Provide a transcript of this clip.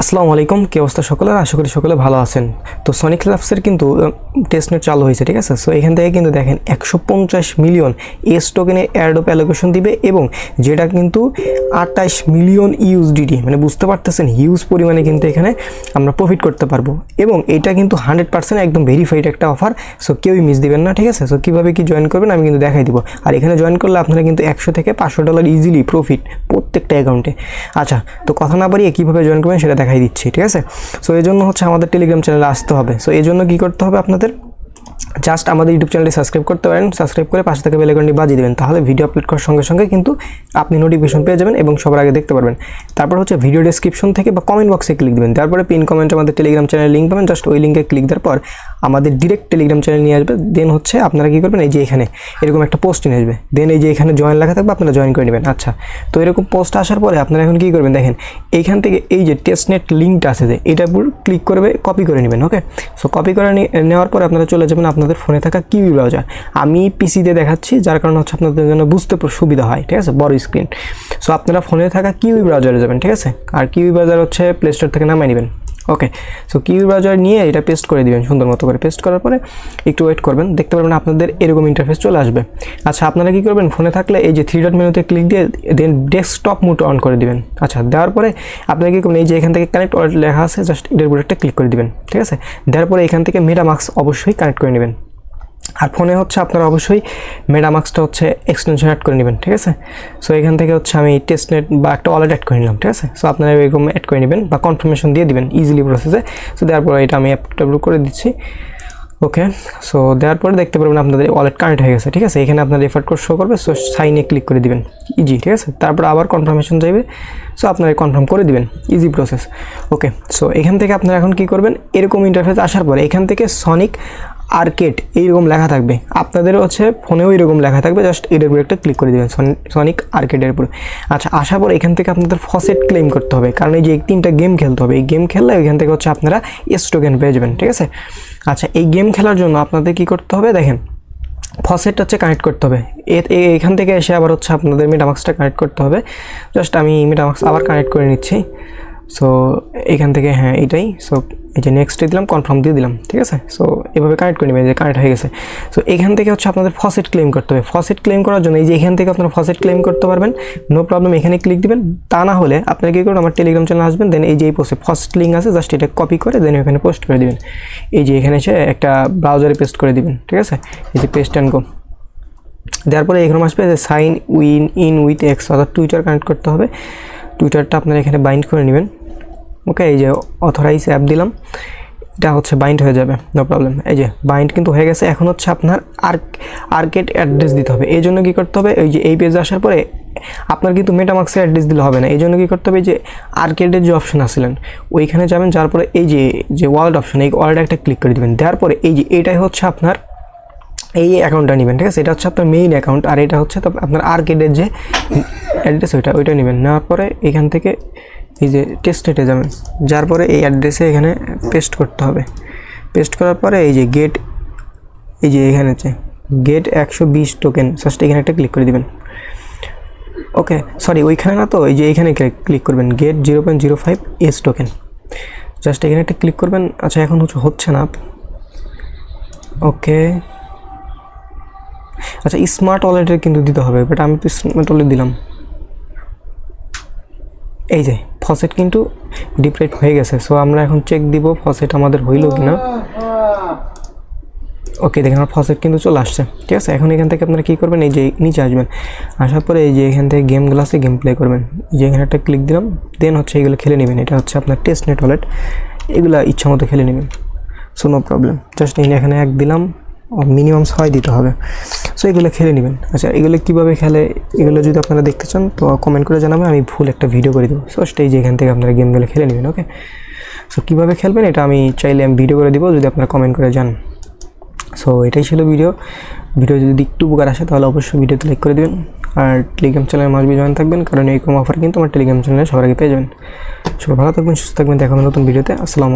আসসালামু আলাইকুম কি অবস্থা সকলের? আশা করি সকলে ভালো আছেন। তো সনিক লাভসের কিন্তু টেস্টনেট চালু হয়েছে, ঠিক আছে? সো এখান থেকে কিন্তু দেখেন একশো পঞ্চাশ মিলিয়ন এস টোকেনে অ্যাডোপ অ্যালোকেশন দিবে এবং যেটা কিন্তু আটাইশ মিলিয়ন ইউএসডিটি মানে বুঝতে পারতেছেন হিউজ পরিমাণে কিন্তু এখানে আমরা প্রফিট করতে পারব। এবং এটা কিন্তু হান্ড্রেড পার্সেন্ট একদম ভেরিফাইড একটা অফার সো কেউই মিস দিবেন না, ঠিক আছে? সো কীভাবে কি জয়েন করবেন আমি কিন্তু দেখাই দিব। আর এখানে জয়েন করলে আপনারা কিন্তু একশো থেকে পাঁচশো ডলার ইজিলি প্রফিট প্রত্যেকটা অ্যাকাউন্টে আচ্ছা তো কথা না বাড়িয়ে কীভাবে জয়েন করবেন সেটা দেখাই দিচ্ছি, ঠিক আছে? সো এই জন্য হচ্ছে আমাদের টেলিগ্রাম চ্যানেলে আসতে হবে। সো এই জন্য কী করতে হবে আপনাদের? জাস্ট আমাদের ইউটিউব চ্যানেলটি সাবস্ক্রাইব করতে পারেন সাবস্ক্রাইব করে পাশে থেকে বেলাইকনটি বাজিয়ে দেবেন, তাহলে ভিডিও আপলোড করার সঙ্গে সঙ্গে কিন্তু আপনি নোটিফিকেশন পেয়ে যাবেন এবং সবার আগে দেখতে পারবেন। তারপর হচ্ছে ভিডিও ডেসক্রিপশন থেকে বা কমেন্ট বক্সে ক্লিক দেবেন, তারপরে পিন কমেন্ট আমাদের টেলিগ্রাম চ্যানেলের লিঙ্ক পাবেন জাস্ট ওই লিঙ্কে ক্লিক দেওয়ার পর আমাদের ডিরেক্ট টেলিগ্রাম চ্যানেল নিয়ে আসবে দেন হচ্ছে আপনারা কী করবেন, এই যে এখানে, এরকম একটা পোস্ট নিয়ে আসবে দেন এই যে এখানে জয়েন লেখা থাকবে, আপনারা জয়েন করে নেবেন আচ্ছা। তো এরকম পোস্ট আসার পরে আপনারা এখন কী করবেন, দেখেন, এইখান থেকে এই যে টেস্টনেট লিঙ্কটা আছে যে এটার উপর ক্লিক করবে কপি করে নেবেন ওকে সো কপি করে নেওয়ার পরে আপনারা চলে যাবেন আপনাদের ফোনে থাকা কিউই ব্রাউজার। আমি পিসিতে দেখাচ্ছি, যার কারণে হচ্ছে আপনাদের জন্য বুঝতে সুবিধা হয়, ঠিক আছে? বড় স্ক্রিন সো আপনারা ফোনে থাকা কিউই ব্রাউজারে যাবেন, ঠিক আছে? আর কিউই ব্রাউজার হচ্ছে প্লে স্টোর থেকে নামাই নেবেন। ওকে সো কিউই ব্রাউজার নিয়ে এটা পেস্ট করে দিবেন সুন্দর মতো করে। পেস্ট করার পরে একটু ওয়েট করবেন, দেখতে পারবেন আপনাদের এরকম ইন্টারফেস চলে আসবে। আচ্ছা আপনারা কী করবেন? ফোনে থাকলে এই যে থ্রি ডট মেনুতে ক্লিক দিয়ে দেন ডেস্কটপ মোড অন করে দিবেন। আচ্ছা দেওয়ার পরে আপনারা কি করবেন? এই যে এখান থেকে কানেক্ট ওয়ালেট লেখা আছে জাস্ট এটার উপর একটা ক্লিক করে দিবেন, ঠিক আছে? দেওয়ার পরে এখান থেকে মেটামাক্স অবশ্যই কানেক্ট করে নেবেন। আর ফোনে হচ্ছে আপনারা অবশ্যই মেডামাক্সটা হচ্ছে এক্সটেনশন অ্যাড করে নেবেন, ঠিক আছে? সো এখান থেকে হচ্ছে আমি টেস্টনেট বা একটা ওয়ালেট অ্যাড করে নিলাম, ঠিক আছে? সো আপনারা এরকম অ্যাড করে নেবেন বা কনফার্মেশন দিয়ে দিবেন ইজিলি প্রসেসে সো দেওয়ার পরে এটা আমি অ্যাপটেবল করে দিচ্ছি। ওকে সো দেওয়ার পরে দেখতে পারবেন আপনাদের ওয়ালেট কানেক্ট হয়ে গেছে, ঠিক আছে? এখানে আপনার রেফার কোড শো করবে সো সাইনে ক্লিক করে দিবেন। ইজি ঠিক আছে? তারপর আবার কনফার্মেশন যাবে সো আপনারা কনফার্ম করে দিবেন। ইজি প্রসেস ওকে সো এখান থেকে আপনারা এখন কি করবেন? এরকম ইন্টারফেস আসার পরে এখান থেকে সনিক আর্কেট এইরকম লেখা থাকবে। আপনাদের হচ্ছে ফোনেও এরকম লেখা থাকবে জাস্ট এর উপর একটা ক্লিক করে দেবেন সনিক আর্কেটের উপর। আচ্ছা আসার পর এখান থেকে আপনাদের ফসেট ক্লেম করতে হবে, কারণ এই যে তিনটা গেম খেলতে হবে, এই গেম খেললে এখান থেকে হচ্ছে আপনারা এস পেয়ে যাবেন, ঠিক আছে? আচ্ছা এই গেম খেলার জন্য আপনাদের কি করতে হবে, দেখেন ফসেট হচ্ছে কানেক্ট করতে হবে। এখান থেকে এসে আবার হচ্ছে আপনাদের মেটামাক্সটা কানেক্ট করতে হবে। জাস্ট আমি মেটামাক্স আবার কানেক্ট করে নিচ্ছি। সো এখান থেকে হ্যাঁ এটাই। সো এই যে নেক্সটে দিলাম কনফার্ম দিয়ে দিলাম, ঠিক আছে? সো এভাবে কানেক্ট করে নেবেন যে কানেক্ট হয়ে গেছে। সো এখান থেকে হচ্ছে আপনাদের ফসেট ক্লেম করতে হবে। ফসেট ক্লেম করার জন্য এই যে এখান থেকে আপনারা ফসেট ক্লেম করতে পারবেন নো প্রবলেম এখানে ক্লিক দিবেন। তা না হলে আপনারা কী করুন আমার টেলিগ্রাম চ্যানেল আসবেন দেন এই যে এই পোস্টে ফার্স্ট লিঙ্ক আছে জাস্ট এটা কপি করে দেন এখানে পোস্ট করে দিবেন। এই যে এখানে এসে একটা ব্রাউজারে পেস্ট করে দিবেন, ঠিক আছে? এই যে পেস্ট অ্যান্ড গো দেওয়ার পরে এখানে আসবে যে sign win in with X অর্থাৎ টুইটার কানেক্ট করতে হবে। টুইটারটা আপনারা এখানে বাইন্ড করে নেবেন। ওকে এই যে অথরাইজ অ্যাপ দিলাম, এটা হচ্ছে বাইন্ড হয়ে যাবে নো প্রবলেম এই যে বাইন্ড কিন্তু হয়ে গেছে, এখন হচ্ছে আপনার আর্ক আর্কেট অ্যাড্রেস দিতে হবে। এই জন্য কী করতে হবে, এই যে এই পেজে আসার পরে আপনার কিন্তু মেটামাক্সের অ্যাড্রেস দিলে হবে না। এই জন্য কী করতে হবে যে আর্কেটের যে অপশন আসছিলেন ওইখানে যাবেন যার পরে এই যে যে ওয়ালেট অপশন এই ওয়ালেট একটা ক্লিক করে দেবেন। দেওয়ার পরে এই যে এটাই হচ্ছে আপনার এই অ্যাকাউন্টটা নেবেন, ঠিক আছে? এটা হচ্ছে আপনার মেইন অ্যাকাউন্ট আর এটা হচ্ছে আপনার আর্কেডের যে অ্যাড্রেস ওইটা ওইটা নেবেন। নেওয়ার পরে এখান থেকে এই যে টেস্টেটে যাবেন। যার পরে এই অ্যাড্রেসে এখানে পেস্ট করতে হবে। পেস্ট করার পরে এই যে গেট এই যে এখানে হচ্ছে গেট একশো বিশ টোকেন জাস্ট এখানে একটা ক্লিক করে দিবেন। ওকে সরি ওইখানে না তো, এই যে এইখানে ক্লিক করবেন। Get zero point zero five S token just এখানে একটা ক্লিক করবেন। আচ্ছা এখন হচ্ছে হচ্ছে না। ওকে আচ্ছা স্মার্ট ওয়ালেটের কিন্তু দিতে হবে বাট আমি তো স্মার্ট ওয়ালেট দিলাম। এই যে ফসেট কিন্তু ডিপ্রেট হয়ে গেছে। সো আমরা এখন চেক দিব ফসেট আমাদের হইল কি না ওকে দেখেন আমার ফসেট কিন্তু চলে আসছে। ঠিক আছে? এখন এখান থেকে আপনারা কী করবেন? এই যে নিচে আসবেন। আসার পরে এই যে এখান থেকে গেমগুলো আছে গেম প্লে করবেন। যে এখানে একটা ক্লিক দিলাম দেন হচ্ছে এগুলো খেলে নেবেন। এটা হচ্ছে আপনার টেস্ট নেট ওয়ালেট এগুলো ইচ্ছা মতো খেলে নেবেন। সো নো প্রবলেম জাস্ট এখানে এক দিলাম মিনিমাম ছয় দিতে হবে। সো এগুলো খেলে নেবেন। আচ্ছা এগুলো কীভাবে খেলে, এগুলো যদি আপনারা দেখতে চান, তো কমেন্ট করে জানাবেন, আমি ফুল একটা ভিডিও করে দেবো। সো এই যে এখান থেকে আপনারা গেমগুলো খেলে নেবেন ওকে সো কীভাবে খেলবেন, এটা আমি চাইলে আমি ভিডিও করে দিব, যদি আপনারা কমেন্ট করে জান সো এটাই ছিল ভিডিও ভিডিও যদি একটু উপকার আসে, তাহলে অবশ্যই ভিডিওতে লাইক করে দেবেন। আর টেলিগ্রাম চ্যানেলে মাসবি জয়েন থাকবেন, কারণ এই কম অফার কিন্তু আমার টেলিগ্রাম চ্যানেলে সবার আগে পেয়ে যাবেন। সবাই ভালো থাকবেন, সুস্থ থাকবেন, দেখা হবে নতুন ভিডিওতে আসসালাম